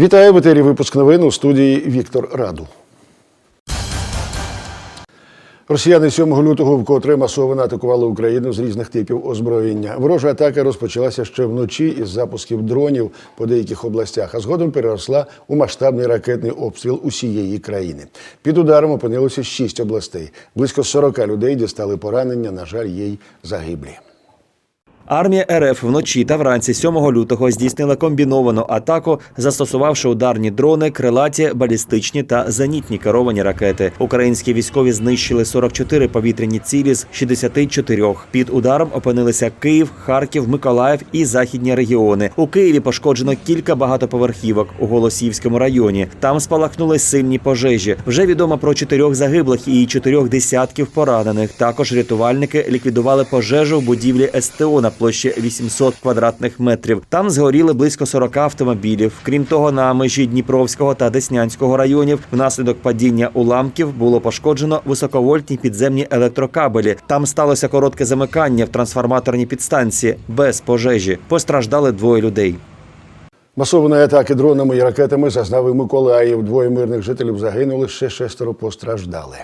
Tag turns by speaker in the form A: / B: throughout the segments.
A: Вітаю в етері випуск новин у студії Віктор Раду. Росіяни 7 лютого вкотре масово атакували Україну з різних типів озброєння. Ворожа атака розпочалася ще вночі із запусків дронів по деяких областях, а згодом переросла у масштабний ракетний обстріл усієї країни. Під ударом опинилося шість областей. Близько 40 людей дістали поранення. На жаль, є загиблі.
B: Армія РФ вночі та вранці 7 лютого здійснила комбіновану атаку, застосувавши ударні дрони, крилаті, балістичні та зенітні керовані ракети. Українські військові знищили 44 повітряні цілі з 64. Під ударом опинилися Київ, Харків, Миколаїв і західні регіони. У Києві пошкоджено кілька багатоповерхівок у Голосіївському районі. Там спалахнули сильні пожежі. Вже відомо про чотирьох загиблих і чотирьох десятків поранених. Також рятувальники ліквідували пожежу в будівлі СТО на площі 800 квадратних метрів. Там згоріли близько 40 автомобілів. Крім того, на межі Дніпровського та Деснянського районів внаслідок падіння уламків було пошкоджено високовольтні підземні електрокабелі. Там сталося коротке замикання в трансформаторній підстанції без пожежі. Постраждали двоє людей.
A: Масованої атаки дронами і ракетами зазнав і Миколаїв. Двоє мирних жителів загинули, ще шестеро постраждали.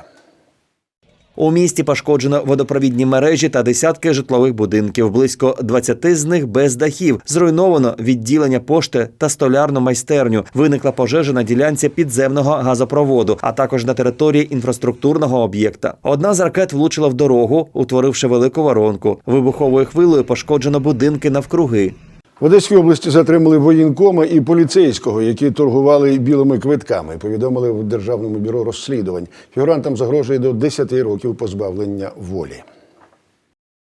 B: У місті пошкоджено водопровідні мережі та десятки житлових будинків. Близько 20 з них без дахів. Зруйновано відділення пошти та столярну майстерню. Виникла пожежа на ділянці підземного газопроводу, а також на території інфраструктурного об'єкта. Одна з ракет влучила в дорогу, утворивши велику воронку. Вибуховою хвилею пошкоджено будинки навкруги.
A: В Одеській області затримали воєнкома і поліцейського, які торгували білими квитками. Повідомили в Державному бюро розслідувань. Фігурантам загрожує до 10 років позбавлення волі.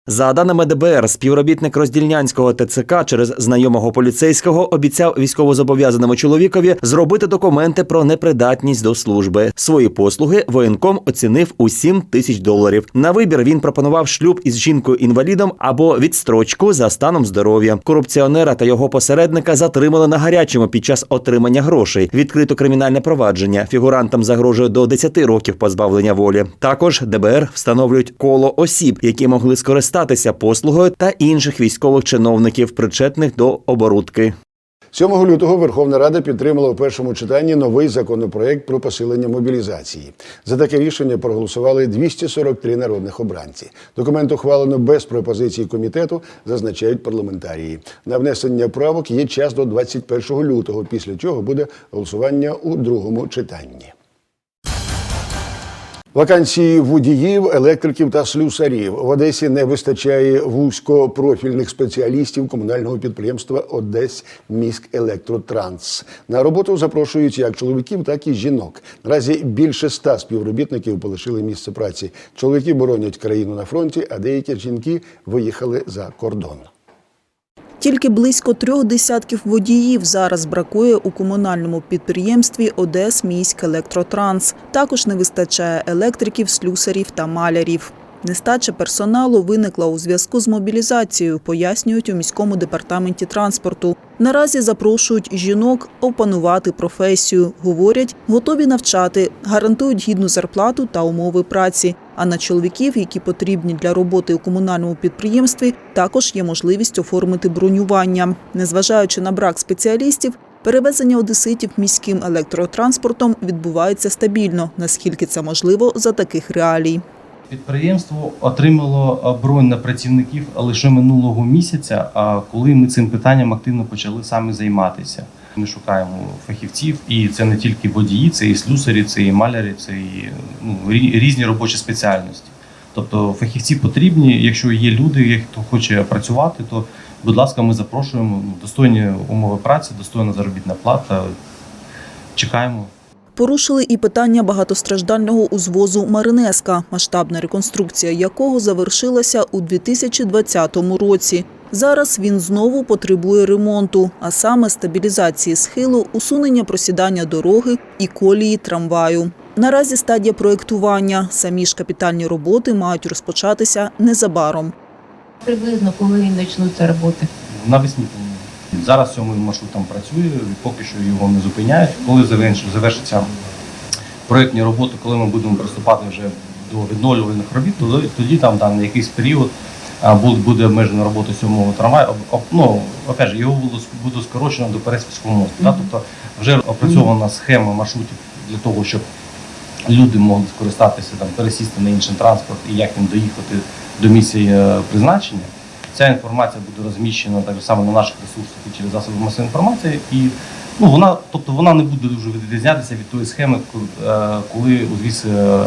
B: За даними ДБР, співробітник роздільнянського ТЦК через знайомого поліцейського обіцяв військовозобов'язаному чоловікові зробити документи про непридатність до служби. Свої послуги воєнком оцінив у 7 тисяч доларів. На вибір він пропонував шлюб із жінкою-інвалідом або відстрочку за станом здоров'я. Корупціонера та його посередника затримали на гарячому під час отримання грошей. Відкрито кримінальне провадження. Фігурантам загрожує до 10 років позбавлення волі. Також ДБР встановлюють коло осіб, які могли скористатися послугою та інших військових чиновників, причетних до оборудки.
A: 7 лютого Верховна Рада підтримала у першому читанні новий законопроект про посилення мобілізації. За таке рішення проголосували 243 народних обранці. Документ ухвалено без пропозицій комітету, зазначають парламентарії. На внесення правок є час до 21 лютого, після чого буде голосування у другому читанні. Вакансії водіїв, електриків та слюсарів в Одесі не вистачає вузькопрофільних спеціалістів комунального підприємства Одесь Електротранс. На роботу запрошують як чоловіків, так і жінок. Наразі більше ста співробітників полишили місце праці. Чоловіки боронять країну на фронті, а деякі жінки виїхали за кордон.
C: Тільки близько трьох десятків водіїв зараз бракує у комунальному підприємстві Одес Електротранс. Також не вистачає електриків, слюсарів та малярів. Нестача персоналу виникла у зв'язку з мобілізацією, пояснюють у міському департаменті транспорту. Наразі запрошують жінок опанувати професію. Говорять, готові навчати, гарантують гідну зарплату та умови праці. А на чоловіків, які потрібні для роботи у комунальному підприємстві, також є можливість оформити бронювання. Незважаючи на брак спеціалістів, перевезення одеситів міським електротранспортом відбувається стабільно, наскільки це можливо за таких реалій.
D: Підприємство отримало а, бронь на працівників лише минулого місяця, а коли ми цим питанням активно почали самі займатися. Ми шукаємо фахівців, і це не тільки водії, це і слюсарі, це і малярі, це і ну, різні робочі спеціальності. Тобто фахівці потрібні. Якщо є люди, хто хоче працювати, то будь ласка, ми запрошуємо ну, достойні умови праці, достойна заробітна плата. Чекаємо.
C: Порушили і питання багатостраждального узвозу Маринеска, масштабна реконструкція якого завершилася у 2020 році. Зараз він знову потребує ремонту, а саме стабілізації схилу, усунення просідання дороги і колії трамваю. Наразі стадія проєктування. Самі ж капітальні роботи мають розпочатися незабаром.
E: Приблизно коли почнуться роботи.
D: Навесні. Зараз сьомий маршрут там працює, поки що його не зупиняють. Коли заверш- завершаться проєктні роботи, коли ми будемо приступати вже до відновлювальних робіт, тоді, тоді там да, на якийсь період буде обмежена робота сьомого трамваю. Ну, опять же, його буде скорочено до Переспільського мосту. Да? Тобто вже опрацьована схема маршрутів для того, щоб люди могли скористатися там, пересісти на інший транспорт і як їм доїхати до місця е, призначення. Ця інформація буде розміщена так само на наших ресурсах і через засоби масової інформації. І ну, вона, тобто вона не буде дуже відрізнятися від тої схеми, коли, е, коли звідси е,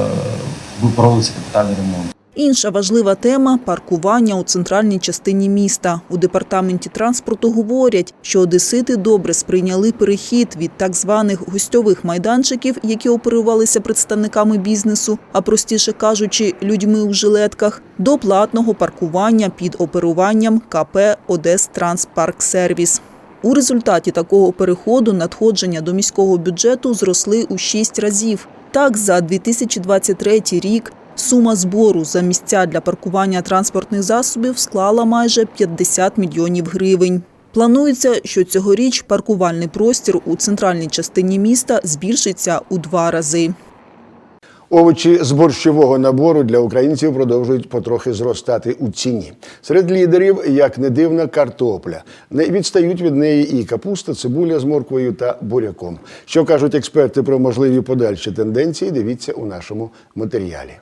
D: буде проводитися капітальний ремонт.
C: Інша важлива тема паркування у центральній частині міста. У департаменті транспорту говорять, що одесити добре сприйняли перехід від так званих гостьових майданчиків, які оперувалися представниками бізнесу, а простіше кажучи, людьми у жилетках, до платного паркування під оперуванням КП «Одес-Транспарксервіс». У результаті такого переходу надходження до міського бюджету зросли у шість разів. Так, за 2023 рік сума збору за місця для паркування транспортних засобів склала майже 50 мільйонів гривень. Планується, що цьогоріч паркувальний простір у центральній частині міста збільшиться у два рази.
A: Овочі з борщового набору для українців продовжують потрохи зростати у ціні. Серед лідерів, як не дивно, картопля. Не відстають від неї і капуста, цибуля з морквою та буряком. Що кажуть експерти про можливі подальші тенденції? Дивіться у нашому матеріалі.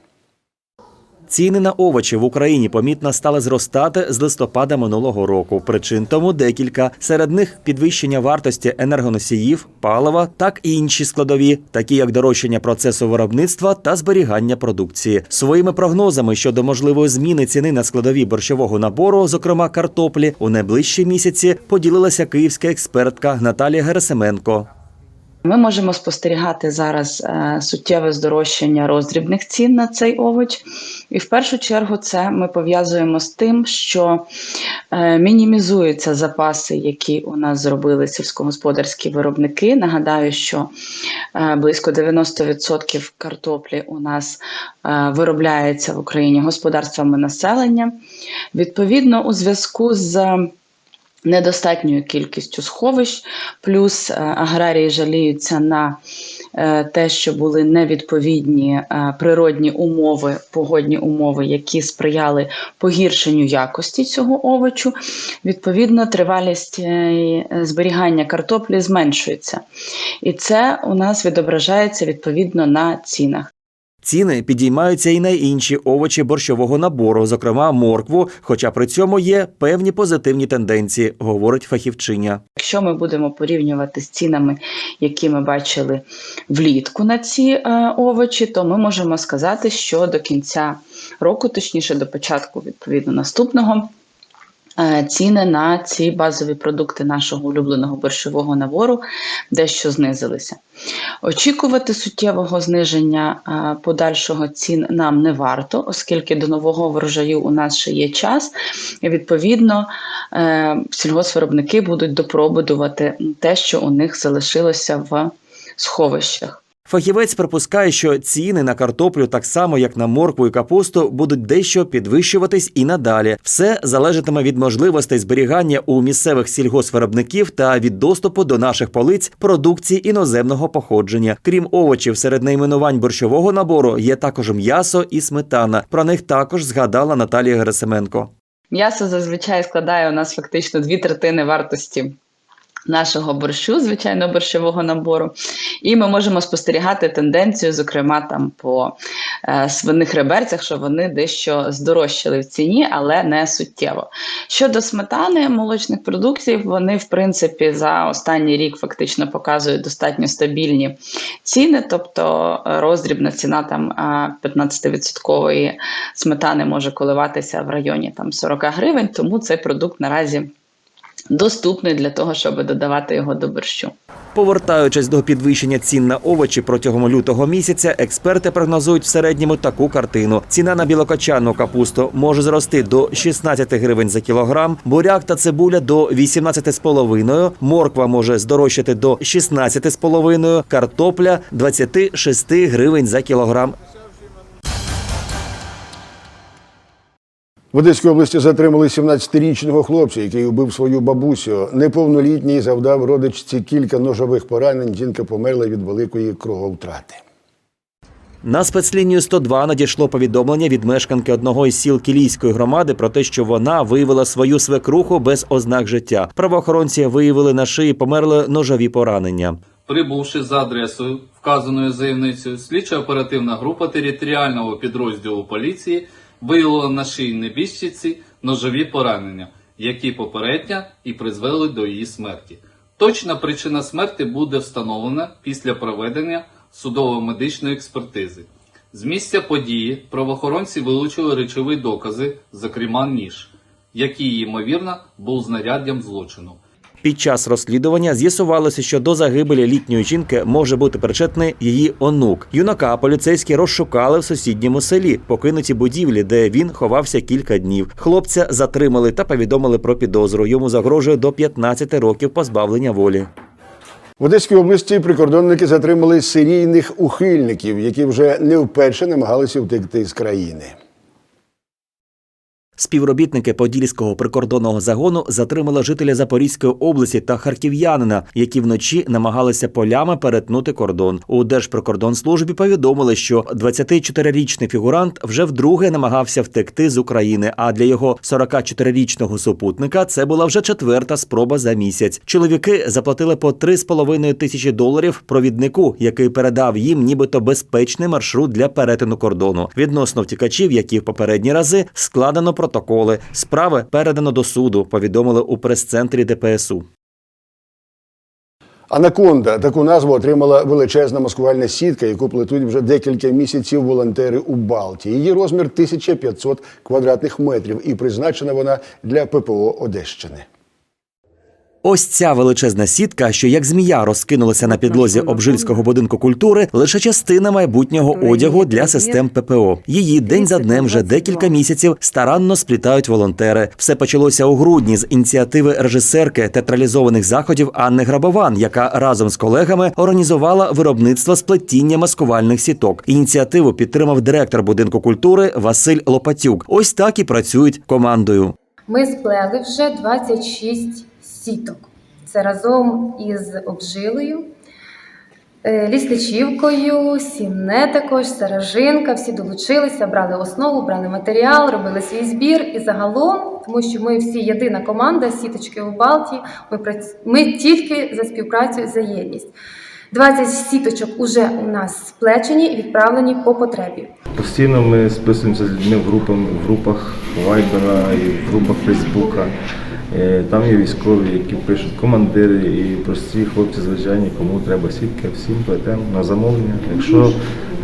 B: Ціни на овочі в Україні помітно стали зростати з листопада минулого року. Причин тому декілька. Серед них підвищення вартості енергоносіїв, палива, так і інші складові, такі як дорожчання процесу виробництва та зберігання продукції. Своїми прогнозами щодо можливої зміни ціни на складові борщового набору, зокрема картоплі, у найближчі місяці поділилася київська експертка Наталія Герасименко.
F: Ми можемо спостерігати зараз е, суттєве здорожчання роздрібних цін на цей овоч. І в першу чергу це ми пов'язуємо з тим, що е, мінімізуються запаси, які у нас зробили сільськогосподарські виробники. Нагадаю, що е, близько 90% картоплі у нас виробляється в Україні господарствами населення. Відповідно, у зв'язку з недостатньою кількістю сховищ, плюс е, аграрії жаліються на е, те, що були невідповідні е, природні умови, погодні умови, які сприяли погіршенню якості цього овочу. Відповідно, тривалість зберігання картоплі зменшується. І це у нас відображається відповідно на цінах.
B: Ціни підіймаються і на інші овочі борщового набору, зокрема моркву. Хоча при цьому є певні позитивні тенденції, говорить фахівчиня.
F: Якщо ми будемо порівнювати з цінами, які ми бачили влітку на ці е, овочі, то ми можемо сказати, що до кінця року, точніше до початку відповідно наступного. Е, Ціни на ці базові продукти нашого улюбленого борщового набору дещо знизилися. Очікувати суттєвого зниження е, подальшого цін нам не варто, оскільки до нового врожаю у нас ще є час. І відповідно е, сільгоспвиробники будуть допробудувати те, що у них залишилося в сховищах.
B: Фахівець припускає, що ціни на картоплю, так само як на моркву і капусту, будуть дещо підвищуватись і надалі. Все залежатиме від можливостей зберігання у місцевих сільгоспвиробників та від доступу до наших полиць продукції іноземного походження. Крім овочів, серед найменувань борщового набору є також м'ясо і сметана. Про них також згадала Наталія Герасименко.
F: М'ясо зазвичай складає у нас фактично дві третини вартості. Нашого борщу, звичайно, борщового набору, і ми можемо спостерігати тенденцію, зокрема там по е, свиних реберцях, що вони дещо здорожчали в ціні, але не суттєво. Щодо сметани, молочних продуктів, вони в принципі за останній рік фактично показують достатньо стабільні ціни, тобто е, роздрібна ціна там е, 15% сметани може коливатися в районі там 40 гривень, тому цей продукт наразі доступний для того, щоб додавати його до борщу.
B: Повертаючись до підвищення цін на овочі протягом лютого місяця, експерти прогнозують в середньому таку картину: ціна на білокочанну капусту може зрости до 16 гривень за кілограм, буряк та цибуля до 18,5, морква може здорожчати до 16,5, картопля 26 гривень за кілограм.
A: В Одеській області затримали 17-річного хлопця, який убив свою бабусю. Неповнолітній завдав родичці кілька ножових поранень. Жінка померла від великої крововтрати.
B: На спецлінію 102 надійшло повідомлення від мешканки одного із сіл Кілійської громади про те, що вона виявила свою свекруху без ознак життя. Правоохоронці виявили на шиї померли ножові поранення.
G: Прибувши за адресою, вказаною заявницею, слідчо-оперативна група територіального підрозділу поліції виявила на шиї небіжчиці ножові поранення, які попередньо і призвели до її смерті. Точна причина смерті буде встановлена після проведення судово-медичної експертизи. З місця події правоохоронці вилучили речові докази, зокрема ніж, який, ймовірно, був знаряддям злочину.
B: Під час розслідування з'ясувалося, що до загибелі літньої жінки може бути причетний її онук. Юнака поліцейські розшукали в сусідньому селі, покинуті будівлі, де він ховався кілька днів. Хлопця затримали та повідомили про підозру. Йому загрожує до 15 років позбавлення волі.
A: В Одеській області прикордонники затримали серійних ухильників, які вже не вперше намагалися втекти з країни.
B: Співробітники Подільського прикордонного загону затримали жителя Запорізької області та харків'янина, які вночі намагалися полями перетнути кордон. У Держприкордонслужбі повідомили, що 24-річний фігурант вже вдруге намагався втекти з України. А для його 44-річного супутника це була вже четверта спроба за місяць. Чоловіки заплатили по 3,5 тисячі доларів провіднику, який передав їм нібито безпечний маршрут для перетину кордону. Відносно втікачів, які в попередні рази складено протоколи. Справи передано до суду. Повідомили у прес-центрі ДПСУ.
A: Анаконда таку назву отримала величезна маскувальна сітка, яку плетуть вже декілька місяців волонтери у Балті. Її розмір 1500 квадратних метрів, і призначена вона для ППО Одещини.
B: Ось ця величезна сітка, що як змія розкинулася на підлозі обжильського будинку культури, лише частина майбутнього одягу для систем ППО. Її день за днем вже декілька місяців старанно сплітають волонтери. Все почалося у грудні з ініціативи режисерки театралізованих заходів Анни Грабован, яка разом з колегами організувала виробництво сплетіння маскувальних сіток. Ініціативу підтримав директор будинку культури Василь Лопатюк. Ось так і працюють командою.
H: Ми сплели вже 26 сіток. Це разом із обжилою, е, лісничівкою, сіне також, саражинка. Всі долучилися, брали основу, брали матеріал, робили свій збір. І загалом, тому що ми всі єдина команда сіточки у Балтії, ми, прац- ми тільки за співпрацю і за єдність. 20 сіточок уже у нас сплечені і відправлені по потребі.
I: Постійно ми списуємося з людьми в групах, в групах Вайбера і в групах Фейсбука. Е, Там є військові, які пишуть командири і прості хлопці звичайні, кому треба сітки, всім плетемо на замовлення. Якщо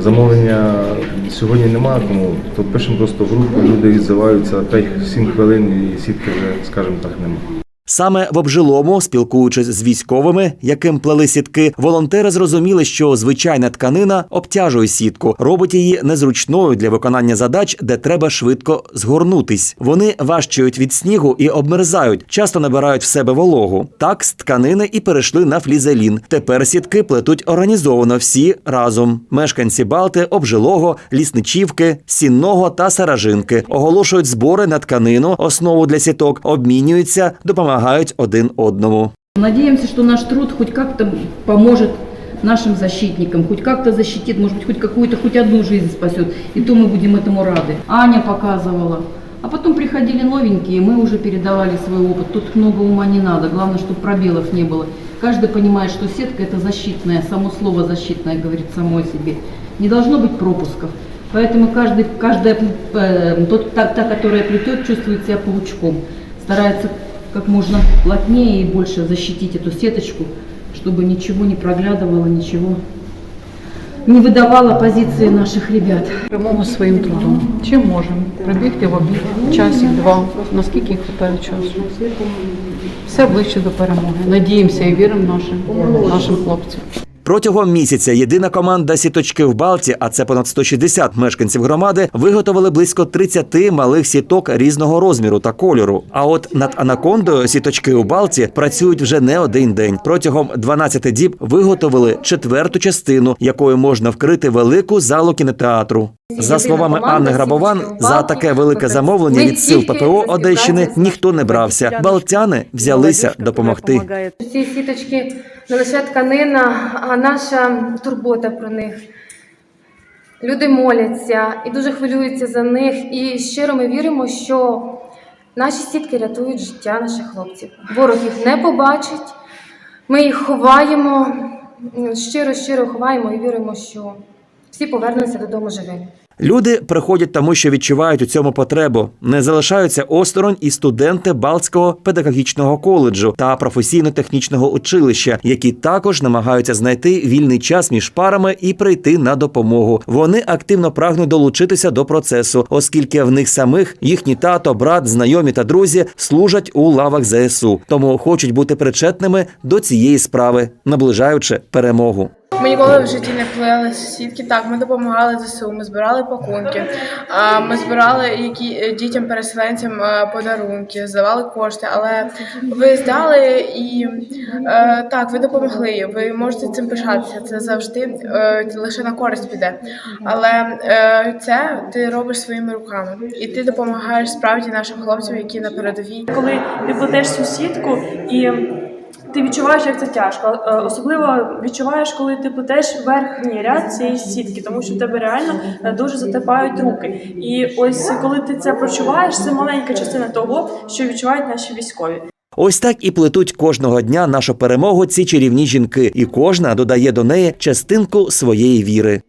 I: замовлення сьогодні немає кому, то пишемо просто в групу, люди відзиваються 5-7 хвилин і сітки вже, скажімо так, немає.
B: Саме в обжилому, спілкуючись з військовими, яким плели сітки, волонтери зрозуміли, що звичайна тканина обтяжує сітку, робить її незручною для виконання задач, де треба швидко згорнутись. Вони важчають від снігу і обмерзають, часто набирають в себе вологу. Так з тканини і перейшли на флізелін. Тепер сітки плетуть організовано всі разом. Мешканці Балти, обжилого, лісничівки, сінного та саражинки оголошують збори на тканину, основу для сіток, обмінюються, допомагають один одному.
J: Надеемся, что наш труд хоть как-то поможет нашим защитникам, хоть как-то защитит, может быть, хоть какую-то, хоть одну жизнь спасет. И то мы будем этому рады. Аня показывала. А потом приходили новенькие, мы уже передавали свой опыт. Тут много ума не надо, главное, чтобы пробелов не было. Каждый понимает, что сетка это защитная, само слово защитное говорит само о себе. Не должно быть пропусков. Поэтому каждый, каждая, э, тот, та, та, которая плетет, чувствует себя паучком. Старается как можно плотнее и больше защитить эту сеточку, чтобы ничего не проглядывало, ничего не выдавало позиции наших ребят.
K: Перемогу своїм трудом. Чим можемо? Прибігти в обід, часик-два, наскільки вистачає часу. Все ближче до перемоги. Надіємося і віримо нашим, нашим хлопцям.
B: Протягом місяця єдина команда сіточки в Балті, а це понад 160 мешканців громади, виготовили близько 30 малих сіток різного розміру та кольору. А от над анакондою сіточки у Балті працюють вже не один день. Протягом 12 діб виготовили четверту частину, якою можна вкрити велику залу кінотеатру. За словами Анни Грабован, за таке велике замовлення від сил ППО Одещини ніхто не брався. Балтяни взялися допомогти.
H: Ці сіточки не лише тканина, а наша турбота про них. Люди моляться і дуже хвилюються за них. І щиро ми віримо, що наші сітки рятують життя наших хлопців. Ворог їх не побачить. Ми їх ховаємо, щиро, щиро ховаємо і віримо, що всі повернуться додому живими.
B: Люди приходять тому, що відчувають у цьому потребу. Не залишаються осторонь і студенти Балтського педагогічного коледжу та професійно-технічного училища, які також намагаються знайти вільний час між парами і прийти на допомогу. Вони активно прагнуть долучитися до процесу, оскільки в них самих їхні тато, брат, знайомі та друзі служать у лавах ЗСУ, тому хочуть бути причетними до цієї справи, наближаючи перемогу.
L: Ми ніколи в житті не плели сітки. Так, ми допомагали ЗСУ, ми збирали пакунки, ми збирали які е, дітям переселенцям е, подарунки, здавали кошти. Але ви здали і е, так, ви допомогли. Ви можете цим пишатися. Це завжди лише на користь піде. Але це ти робиш своїми руками, і ти допомагаєш справді нашим хлопцям, які на передовій.
M: коли ти плетеш цю сітку і ти відчуваєш, як це тяжко. Е, Особливо відчуваєш, коли ти плетеш верхній ряд цієї сітки, тому що в тебе реально е, дуже затипають руки. І ось коли ти це прочуваєш, це маленька частина того, що відчувають наші військові.
B: Ось так і плетуть кожного дня нашу перемогу ці чарівні жінки, і кожна додає до неї частинку своєї віри.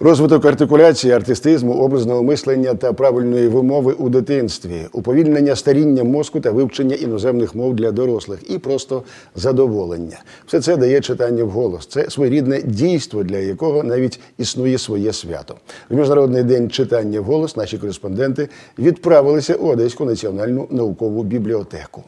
A: Розвиток артикуляції, артистизму, образного мислення та правильної вимови у дитинстві, уповільнення старіння мозку та вивчення іноземних мов для дорослих і просто задоволення. Все це дає читання вголос. Це своєрідне дійство, для якого навіть існує своє свято. В міжнародний день читання вголос наші кореспонденти відправилися у Одеську національну наукову бібліотеку.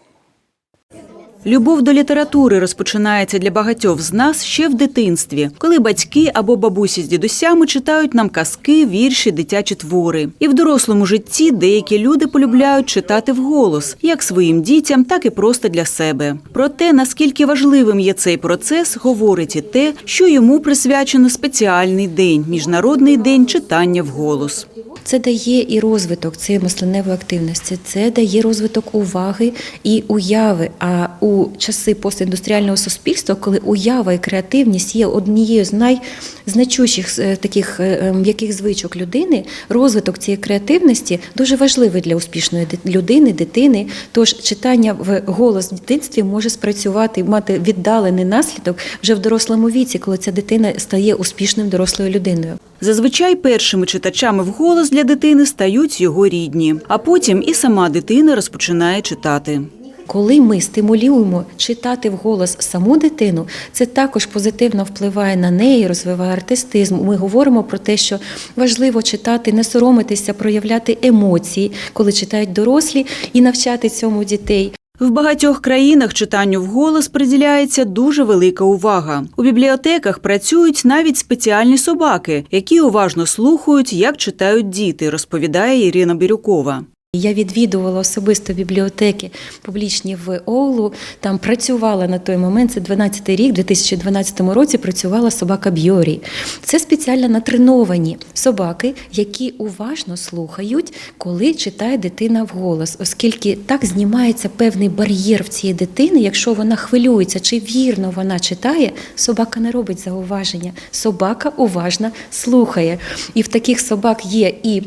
N: Любов до літератури розпочинається для багатьох з нас ще в дитинстві, коли батьки або бабусі з дідусями читають нам казки, вірші, дитячі твори. І в дорослому житті деякі люди полюбляють читати вголос, як своїм дітям, так і просто для себе. Про те, наскільки важливим є цей процес, говорить і те, що йому присвячено спеціальний день міжнародний день читання вголос.
O: Це дає і розвиток цієї мисленневої активності, це дає розвиток уваги і уяви. А у часи постіндустріального суспільства, коли уява і креативність є однією з найзначущих е, таких е, м'яких звичок людини, розвиток цієї креативності дуже важливий для успішної людини, дитини. Тож читання в голос в дитинстві може спрацювати, мати віддалений наслідок вже в дорослому віці, коли ця дитина стає успішним дорослою людиною.
N: Зазвичай першими читачами вголос для дитини стають його рідні, а потім і сама дитина розпочинає читати.
O: Коли ми стимулюємо читати вголос саму дитину, це також позитивно впливає на неї, розвиває артистизм. Ми говоримо про те, що важливо читати, не соромитися, проявляти емоції, коли читають дорослі, і навчати цьому дітей.
N: В багатьох країнах читанню вголос приділяється дуже велика увага. У бібліотеках працюють навіть спеціальні собаки, які уважно слухають, як читають діти, розповідає Ірина Бірюкова.
O: Я відвідувала особисто бібліотеки публічні в Оулу. Там працювала на той момент, це 12-й рік, 2012 році працювала собака Бьорі. Це спеціально натреновані собаки, які уважно слухають, коли читає дитина вголос, оскільки так знімається певний бар'єр в цієї дитини. Якщо вона хвилюється, чи вірно вона читає, собака не робить зауваження. Собака уважно слухає. І в таких собак є і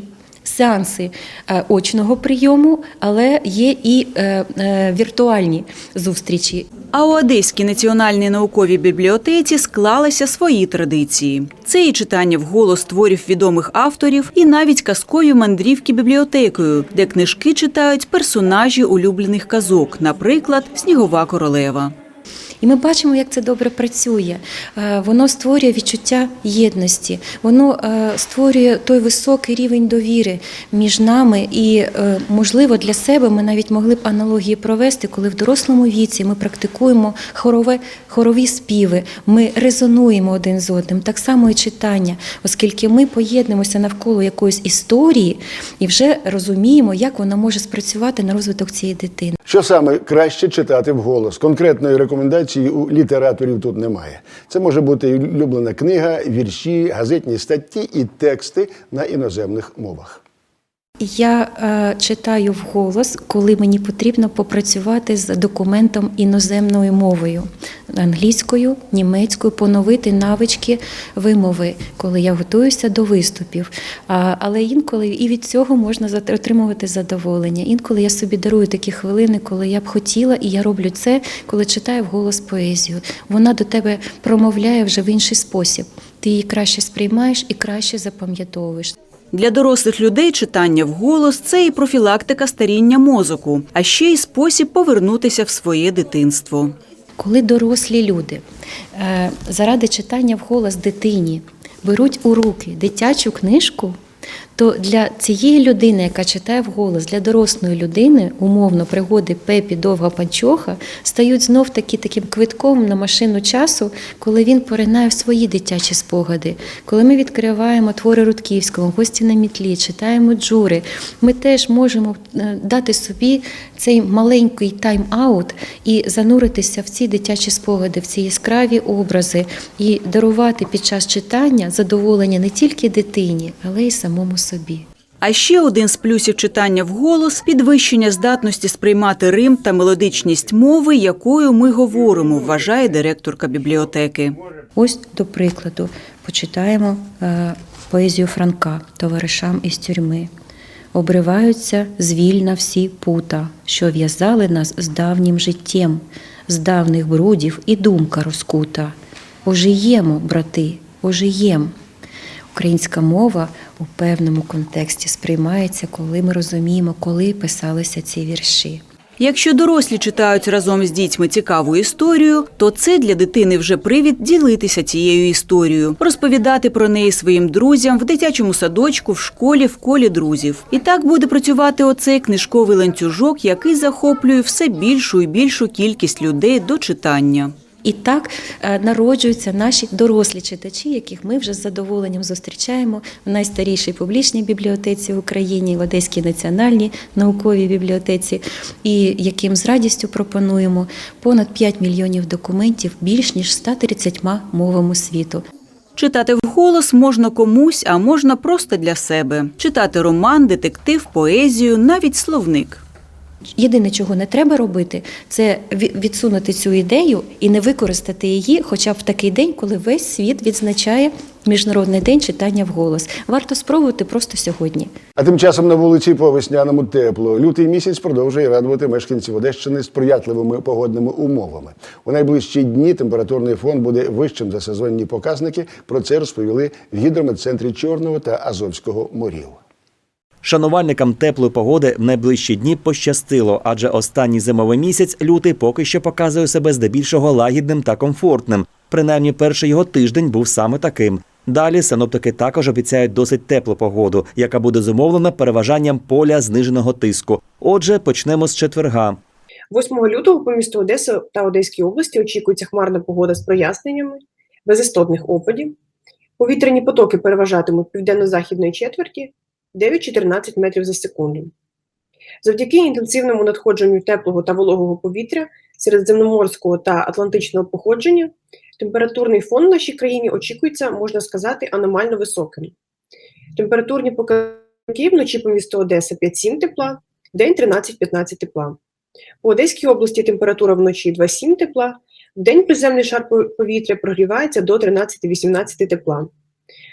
O: сеанси е, очного прийому, але є і е, е, віртуальні зустрічі.
N: А у Одеській національній науковій бібліотеці склалися свої традиції. Це і читання вголос творів відомих авторів, і навіть казкові мандрівки бібліотекою, де книжки читають персонажі улюблених казок, наприклад, Снігова королева.
O: І ми бачимо, як це добре працює. Е, Воно створює відчуття єдності, воно е, створює той високий рівень довіри між нами. І, е, можливо, для себе ми навіть могли б аналогії провести, коли в дорослому віці ми практикуємо хорове, хорові співи, ми резонуємо один з одним, так само і читання, оскільки ми поєднуємося навколо якоїсь історії і вже розуміємо, як вона може спрацювати на розвиток цієї дитини.
A: Що саме краще читати вголос? Конкретної рекомендації у літераторів тут немає. Це може бути улюблена книга, вірші, газетні статті і тексти на іноземних мовах.
O: Я е, читаю вголос, коли мені потрібно попрацювати з документом іноземною мовою. англійською, німецькою, поновити навички вимови, коли я готуюся до виступів. А, але інколи і від цього можна отримувати задоволення. Інколи я собі дарую такі хвилини, коли я б хотіла, і я роблю це, коли читаю вголос поезію. Вона до тебе промовляє вже в інший спосіб. Ти її краще сприймаєш і краще запам'ятовуєш.
C: Для дорослих людей читання вголос це і профілактика старіння мозоку, а ще й спосіб повернутися в своє дитинство.
O: Коли дорослі люди е, заради читання вголос дитині беруть у руки дитячу книжку, то для цієї людини, яка читає вголос, для дорослої людини, умовно, пригоди Пепі довга панчоха, стають знов таки таким квитком на машину часу, коли він поринає в свої дитячі спогади. Коли ми відкриваємо твори Рудківського, гості на мітлі, читаємо джури, ми теж можемо е, дати собі цей маленький тайм-аут і зануритися в ці дитячі спогади, в ці яскраві образи, і дарувати під час читання задоволення не тільки дитині, але й самому собі.
C: А ще один з плюсів читання вголос підвищення здатності сприймати рим та мелодичність мови, якою ми говоримо, вважає директорка бібліотеки.
O: Ось, до прикладу, почитаємо е, поезію Франка товаришам із тюрми. Обриваються звільна всі пута, що в'язали нас з давнім життєм, з давних брудів і думка розкута. Ожиємо, брати, ожиєм. Українська мова у певному контексті сприймається, коли ми розуміємо, коли писалися ці вірші.
C: Якщо дорослі читають разом з дітьми цікаву історію, то це для дитини вже привід ділитися цією історією, розповідати про неї своїм друзям в дитячому садочку, в школі, в колі друзів. І так буде працювати оцей книжковий ланцюжок, який захоплює все більшу і більшу кількість людей до читання.
O: І так е, народжуються наші дорослі читачі, яких ми вже з задоволенням зустрічаємо в найстарішій публічній бібліотеці в Україні, в Одеській національній науковій бібліотеці, і яким з радістю пропонуємо понад 5 мільйонів документів більш ніж 130 мовами світу.
C: Читати вголос можна комусь, а можна просто для себе. Читати роман, детектив, поезію, навіть словник.
O: Єдине, чого не треба робити, це відсунути цю ідею і не використати її, хоча б в такий день, коли весь світ відзначає Міжнародний день читання вголос. Варто спробувати просто сьогодні.
A: А тим часом на вулиці по весняному тепло. Лютий місяць продовжує радувати мешканців Одещини сприятливими погодними умовами. У найближчі дні температурний фон буде вищим за сезонні показники. Про це розповіли в гідрометцентрі Чорного та Азовського морів.
B: Шанувальникам теплої погоди в найближчі дні пощастило, адже останній зимовий місяць лютий поки що показує себе здебільшого лагідним та комфортним. Принаймні, перший його тиждень був саме таким. Далі синоптики також обіцяють досить теплу погоду, яка буде зумовлена переважанням поля зниженого тиску. Отже, почнемо з четверга.
P: 8 лютого по місту Одеса та Одеській області очікується хмарна погода з проясненнями, без істотних опадів. Повітряні потоки переважатимуть південно-західної четверті 9-14 метрів за секунду. Завдяки інтенсивному надходженню теплого та вологого повітря середземноморського та атлантичного походження температурний фон в нашій країні очікується, можна сказати, аномально високим. Температурні показники вночі по місту Одеса 5-7 тепла, день 13-15 тепла. У Одеській області температура вночі 2,7 тепла, вдень приземний шар повітря прогрівається до 13-18 тепла,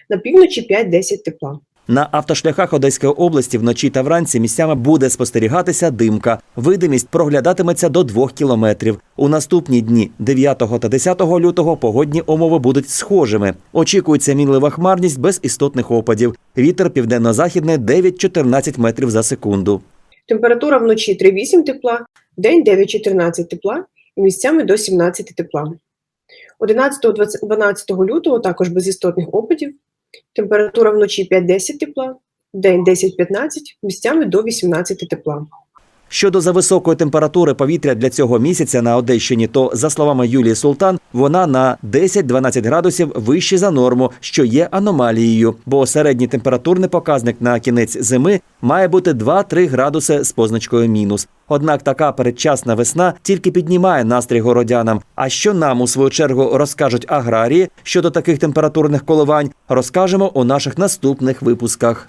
P: на півночі 5-10 тепла.
B: На автошляхах Одеської області вночі та вранці місцями буде спостерігатися димка. Видимість проглядатиметься до двох кілометрів. У наступні дні 9 та 10 лютого погодні умови будуть схожими. Очікується мінлива хмарність без істотних опадів. Вітер південно-західний 9-14 метрів за секунду.
P: Температура вночі 3,8 тепла, вдень 9-14 тепла і місцями до 17 тепла. 11-12 лютого також без істотних опадів. Температура вночі 5-10 тепла, день 10-15, місцями до 18 тепла.
B: Щодо зависокої температури повітря для цього місяця на Одещині, то за словами Юлії Султан, вона на 10-12 градусів вище за норму, що є аномалією, бо середній температурний показник на кінець зими має бути 2-3 градуси з позначкою мінус. Однак така передчасна весна тільки піднімає настрій городянам. А що нам у свою чергу розкажуть аграрії щодо таких температурних коливань, розкажемо у наших наступних випусках.